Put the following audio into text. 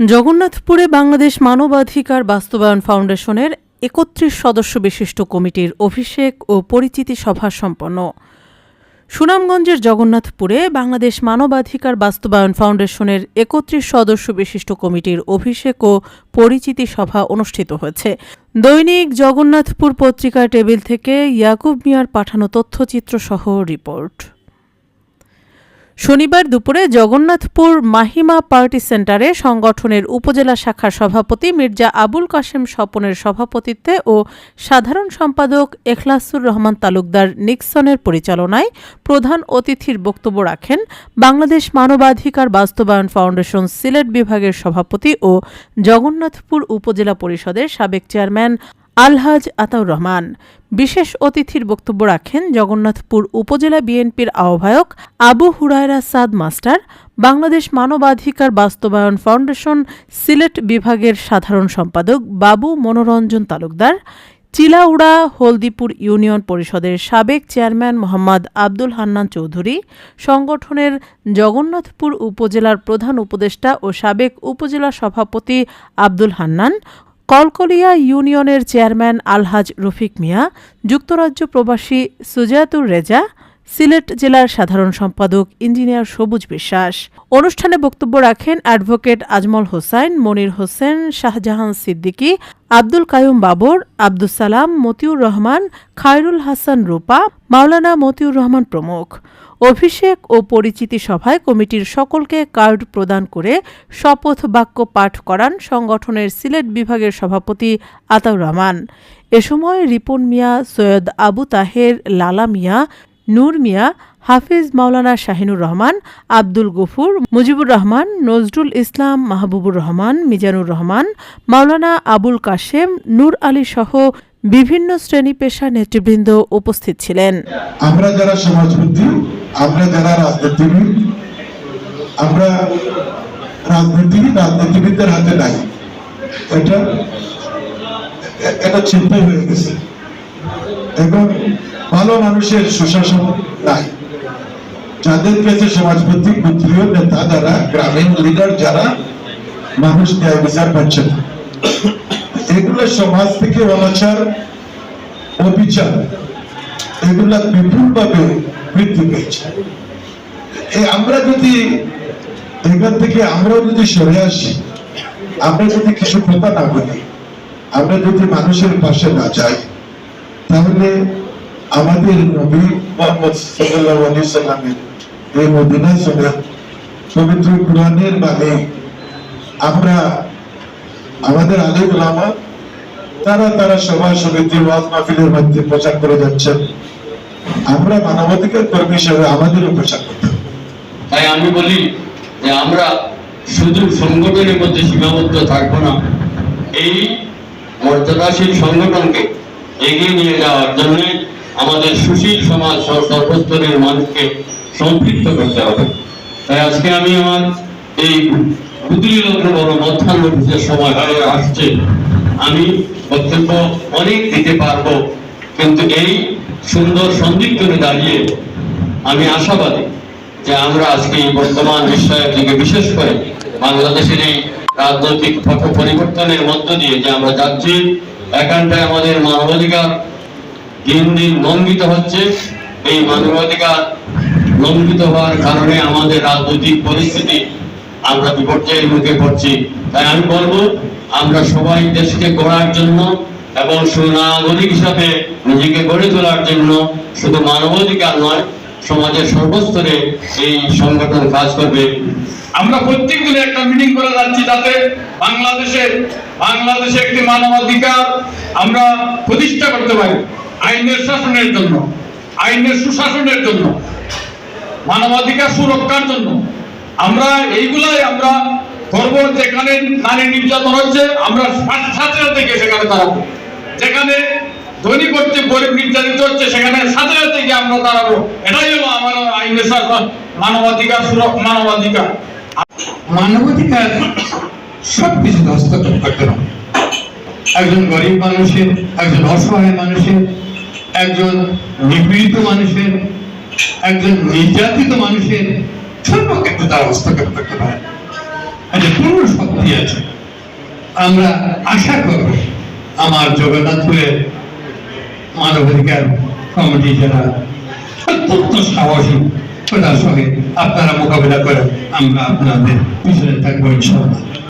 জগন্নাথপুরে বাংলাদেশ মানবাধিকার বাস্তবায়ন ফাউন্ডেশনের একত্রিশ সদস্য বিশিষ্ট কমিটির অভিষেক ও পরিচিতি সভা সম্পন্ন। সুনামগঞ্জের জগন্নাথপুরে বাংলাদেশ মানবাধিকার বাস্তবায়ন ফাউন্ডেশনের একত্রিশ সদস্য বিশিষ্ট কমিটির অভিষেক ও পরিচিতি সভা অনুষ্ঠিত হয়েছে। দৈনিক জগন্নাথপুর পত্রিকার টেবিল থেকে ইয়াকুব মিয়ার পাঠানো তথ্যচিত্র সহ রিপোর্ট। শনিবার দুপুরে জগন্নাথপুর মাহিমা পার্টি সেন্টারে সংগঠনের উপজেলা শাখার সভাপতি মির্জা আবুল কাশেম স্বপনের সভাপতিত্বে ও সাধারণ সম্পাদক এখলাসুর রহমান তালুকদার নিক্সনের পরিচালনায় প্রধান অতিথির বক্তব্য রাখেন বাংলাদেশ মানবাধিকার বাস্তবায়ন ফাউন্ডেশন সিলেট বিভাগের সভাপতি ও জগন্নাথপুর উপজেলা পরিষদের সাবেক চেয়ারম্যান আলহাজ আতাউর রহমান। বিশেষ অতিথির বক্তব্য রাখেন জগন্নাথপুর উপজেলা বিএনপির আহ্বায়ক আবু হুরায়রা সাদ মাস্টার, বাংলাদেশ মানবাধিকার বাস্তবায়ন ফাউন্ডেশন সিলেট বিভাগের সাধারণ সম্পাদক বাবু মনোরঞ্জন তালুকদার, চিলাউড়া হলদিপুর ইউনিয়ন পরিষদের সাবেক চেয়ারম্যান মোহাম্মদ আব্দুল হান্নান চৌধুরী, সংগঠনের জগন্নাথপুর উপজেলার প্রধান উপদেষ্টা ও সাবেক উপজেলা সভাপতি আব্দুল হান্নান কলকলিয়া ইউনিয়নের চেয়ারম্যান আলহাজ রফিক মিয়া, যুক্তরাজ্য প্রবাসী সুজাতুর রেজা, সিলেট জেলার সাধারণ সম্পাদক ইঞ্জিনিয়ার সবুজ বিশ্বাস। অনুষ্ঠানে বক্তব্য রাখেন অ্যাডভোকেট আজমল হোসাইন, মনির হোসেন, শাহজাহান সিদ্দিকী, আব্দুল কায়ুম বাবর আব্দুল সালাম, মতিউর রহমান, খায়রুল হাসান রূপা, মাওলানা মতিউর রহমান প্রমুখ। অভিষেক ও পরিচিতি সভায় কমিটির সকলকে কার্ড প্রদান করে শপথ বাক্য পাঠ করান সংগঠনের সিলেট বিভাগের সভাপতি আতাউর রহমান। এ সময় রিপন মিয়া, সৈয়দ আবু তাহের, লালা মিয়া, নূর মিয়া, হাফিজ মাওলানা শাহিনুর রহমান, আব্দুল গফুর, মুজিবুর রহমান, নজরুল ইসলাম, মাহবুবুর রহমান, মিজানুর রহমান, মাওলানা আবুল কাশেম, নূর আলী সহ বিভিন্ন শ্রেণি পেশা নেতৃবৃন্দ উপস্থিত ছিলেন। আমরা যারা সমাজবুদ্ধি, আমরা যারা রাজনীতিবিদ, আমরা রাজনীতি রাজনীতিবিদদের হাতে নাই। এটা এটা চিন্তা হয়ে গেছে। এবং ভালো মানুষের সুশাসন নাই। যাদের কাছে সমাজভিত্তিক বুদ্ধিও নেতা যারা, গ্রামীণ লিডার যারা, মানুষ ন্যায় বিচার পাচ্ছে না। এগুলো সমাজ থেকে অনাচার, অবিচার, এগুলা বিপুল ভাবে বৃদ্ধি পেয়েছে। আমরা যদি এখান থেকে আমরাও যদি সরে আসি, আমরা যদি কিছু কথা না বলি, আমরা যদি মানুষের পাশে না যাই, তাহলে আমাদের নবী মোহাম্মদ এই পবিত্র কোরআনের বাণী আমরা আমাদের আলী ওলামা তারা তারা সভা সমিতি, ওয়াজ মাহফিলের মধ্যে প্রচার করে যাচ্ছেন। আমরা মানবাধিকার কর্মী হিসেবে আমাদেরও প্রচার করতে তাই আমি বলি যে আমরা শুধু সংগঠনের মধ্যে সীমাবদ্ধ থাকব না, এই মর্যাদাশীল সংগঠনকে এগিয়ে নিয়ে যাওয়ার জন্য আমাদের সুশীল সমাজ সর্বস্তরের মানুষকে সম্পৃক্ত করতে হবে। তাই আজকে আমি আমার এই বাংলাদেশের এই রাজনৈতিক পথ পরিবর্তনের মধ্য দিয়ে যে আমরা যাচ্ছি, এখানটায় আমাদের মানবাধিকার দিন দিন লঙ্ঘিত হচ্ছে। এই মানবাধিকার লঙ্ঘিত হওয়ার কারণে আমাদের রাজনৈতিক পরিস্থিতি আমরা বিপর্যয়ের মুখে পড়ছি। তাই আমি বলব, আমরা সবাই দেশকে গড়ার জন্য এবং সুনাগরিক হিসাবে নিজেকে গড়ে তোলার জন্য শুধু মানবাধিকার নয়, সমাজের সর্বস্তরে এই সংগঠন কাজ করবে। আমরা প্রত্যেক দিনে একটা মিটিং করে যাচ্ছি যাতে বাংলাদেশে বাংলাদেশে একটি মানবাধিকার আমরা প্রতিষ্ঠা করতে পারি আইনের শাসনের জন্য, আইনের সুশাসনের জন্য, মানবাধিকার সুরক্ষার জন্য। আমরা এইগুলাই আমরা করব যেখানে নারী নির্যাতন হচ্ছে, আমরা সাথে সাথে সেখানে দাঁড়াবো। যেখানে ধনী করছে গরিব নির্যাতিত হচ্ছে, সেখানে সাথে গিয়ে আমরা দাঁড়াবো। এটাই হলো আমার আইনের মানবাধিকার সুরক্ষা, মানবাধিকার। মানবাধিকার সব কিছু হস্তক্ষেপ করতে হবে। একজন গরিব মানুষের, একজন অসহায় মানুষের, একজন নিপীড়িত মানুষের, একজন নির্যাতিত মানুষের সর্বক্ষেত্রে তারা হস্তক্ষেপ করতে পারে একটা পূর্ণ শক্তি আছে? আমরা আশা করব আমার জগন্নাথপুরের মানবাধিকার কমিটি যারা অত্যন্ত সাহসী তার সঙ্গে আপনারা মোকাবিলা করেন আমরা আপনাদের পিছনে থাকব ইনশাল্লাহ